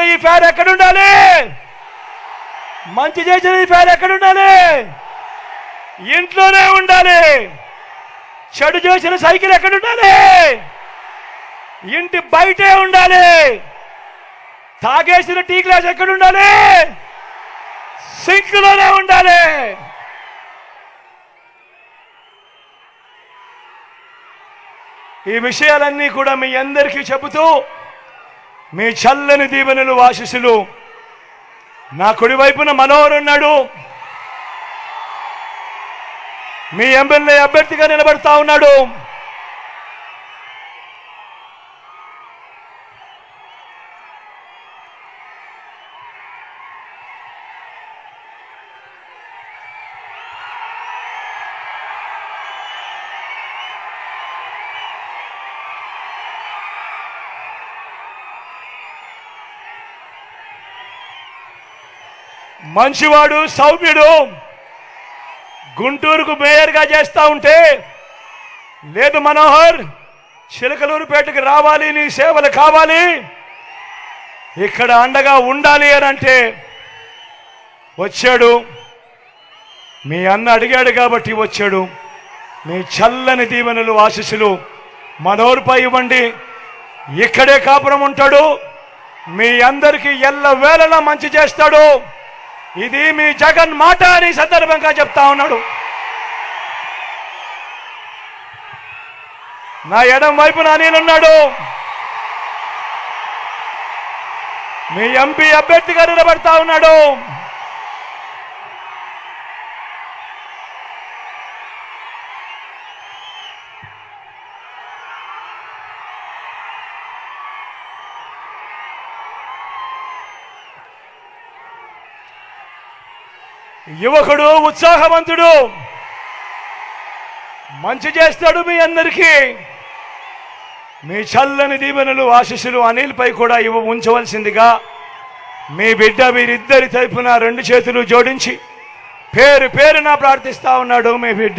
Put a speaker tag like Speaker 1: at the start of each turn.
Speaker 1: చేసిన ఈ ఫ్యాన్ ఎక్కడుండాలి? మంచి చేసిన ఈ ఫ్యాన్ ఎక్కడుండాలి? ఇంట్లోనే ఉండాలి. చెడు చేసిన సైకిల్ ఎక్కడుండాలి? ఇంటి బయటే ఉండాలి. తాగేసిన టీ గ్లాస్ ఎక్కడుండాలి? సింక్లోనే ఉండాలి. ఈ విషయాలన్నీ కూడా మీ అందరికీ చెబుతూ మీ చల్లని దీవెనలు ఆశీస్సులు నా కుడివైపున మనోహర్ మీ ఎమ్మెల్యే అభ్యర్థిగా నిలబడతా ఉన్నాడు. మంచివాడు సౌమ్యుడు. గుంటూరుకు మేయర్గా చేస్తా ఉంటే లేదు మనోహర్ చిలకలూరుపేటకు రావాలి నీ సేవలు కావాలి. ఇక్కడ అండగా ఉండాలి అని అంటే వచ్చాడు. మీ అన్న అడిగాడు కాబట్టి వచ్చాడు. మీ చల్లని దీవెనలు ఆశీస్సులు మనోహర్పై ఇవ్వండి. ఇక్కడే కాపురం ఉంటాడు. మీ అందరికీ ఎల్ల వేళలా మంచి చేస్తాడు. ఇది మీ జగన్ మాట అని సందర్భంగా చెప్తా ఉన్నాడు. నా ఎడం వైపున నేనున్నాడు మీ ఎంపీ అభ్యర్థిగా నిలబడతా ఉన్నాడు. యువకుడు ఉత్సాహవంతుడు. మంచి చేస్తాడు మీ అందరికీ. మీ చల్లని దీవెనలు ఆశీస్సులు అనిల్ పై కూడా ఇవ్వ ఉంచవలసిందిగా మీ బిడ్డ మీరిద్దరి తరపున రెండు చేతులు జోడించి పేరు పేరున ప్రార్థిస్తా ఉన్నాడు మీ బిడ్డ.